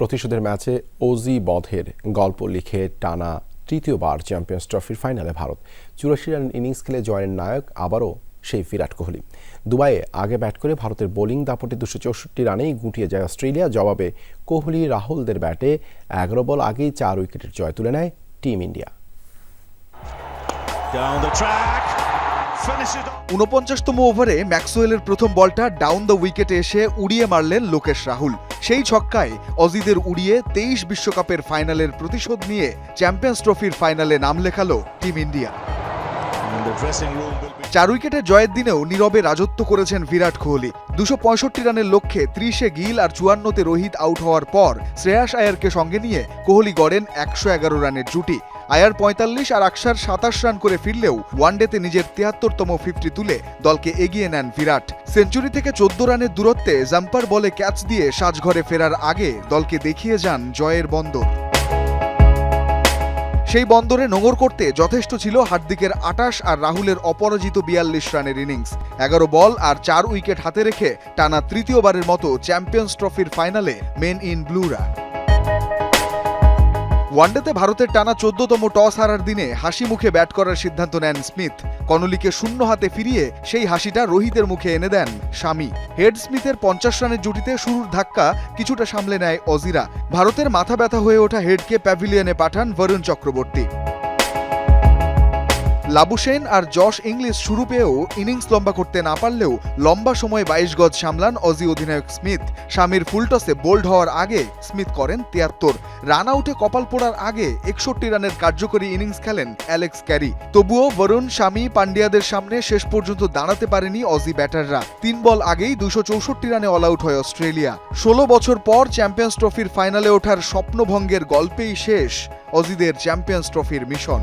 প্রতিশোধের ম্যাচে ওজি বধের গল্প লিখে টানা তৃতীয়বার চ্যাম্পিয়ন্স ট্রফির ফাইনালে ভারত। চুরাশি রান ইনিংস খেলে জয়ের নায়ক আবারও সেই বিরাট কোহলি। দুবাইয়ে আগে ব্যাট করে ভারতের বোলিং দাপটে দুশো চৌষট্টি রানেই গুটিয়ে যায় অস্ট্রেলিয়া। জবাবে কোহলি রাহুলদের ব্যাটে এগারো বল আগেই চার উইকেটের জয় তুলে নেয় টিম ইন্ডিয়া। উনপঞ্চাশতম ওভারে ম্যাক্সওয়েলের প্রথম বলটা ডাউন দ্য উইকেটে এসে উড়িয়ে মারলেন লোকেশ রাহুল। সেই ছক্কায় অজিদের উড়িয়ে তেইশ বিশ্বকাপের ফাইনালের প্রতিশোধ নিয়ে চ্যাম্পিয়ন্স ট্রফির ফাইনালে নাম লেখালো টিম ইন্ডিয়া. চার উইকেটের জয়ের দিনেও নীরবে রাজত্ব করেছেন বিরাট কোহলি। দুশো রানের লক্ষ্যে ত্রিশে গিল আর চুয়ান্নতে রোহিত আউট হওয়ার পর শ্রেয়াস আয়ারকে সঙ্গে নিয়ে কোহলি গড়েন একশো এগারো রানের জুটি। আয়ার পঁয়তাল্লিশ আর আকসার সাতাশ রান করে ফিরলেও ওয়ানডেতে নিজের তিয়াত্তরতম ফিফটি তুলে দলকে এগিয়ে নেন বিরাট। সেঞ্চুরি থেকে চোদ্দ রানের দূরত্বে জাম্পার বলে ক্যাচ দিয়ে সাজঘরে ফেরার আগে দলকে দেখিয়ে যান জয়ের বন্দর। সেই বন্দরে নোঙর করতে যথেষ্ট ছিল হার্দিকের আটাশ আর রাহুলের অপরাজিত বিয়াল্লিশ রানের ইনিংস। এগারো বল আর চার উইকেট হাতে রেখে টানা তৃতীয়বারের মতো চ্যাম্পিয়ন্স ট্রফির ফাইনালে মেন ইন ব্লুরা। ওয়ানডেতে ভারতের টানা চোদ্দতম টস হারার দিনে হাসি মুখে ব্যাট করার সিদ্ধান্ত নেন স্মিথ। কনলিকে শূন্য হাতে ফিরিয়ে সেই হাসিটা রোহিতের মুখে এনে দেন স্বামী হেড স্মিথের পঞ্চাশ রানের জুটিতে শুরুর ধাক্কা কিছুটা সামলে নেয় অজিরা। ভারতের মাথা ব্যথা হয়ে ওঠা হেডকে প্যাভিলিয়নে পাঠান বরুণ চক্রবর্তী। লাবুসেন আর জশ ইংলিশ শুরু পেয়েও ইনিংস লম্বা করতে না পারলেও লম্বা সময় বাইশ গজ সামলান অজি অধিনায়ক স্মিথ। স্বামীর ফুলটসে বোল্ড হওয়ার আগে স্মিথ করেন তিয়াত্তর। রান আউটে কপাল পোড়ার আগে একষট্টি রানের কার্যকরী ইনিংস খেলেন অ্যালেক্স ক্যারি। তবুও বরুণ, স্বামী, পান্ডিয়াদের সামনে শেষ পর্যন্ত দাঁড়াতে পারেনি অজি ব্যাটাররা। তিন বল আগেই দুশো চৌষট্টি রানে অল আউট হয় অস্ট্রেলিয়া। ষোলো বছর পর চ্যাম্পিয়ন্স ট্রফির ফাইনালে ওঠার স্বপ্নভঙ্গের গল্পেই শেষ অজিদের চ্যাম্পিয়ন্স ট্রফির মিশন।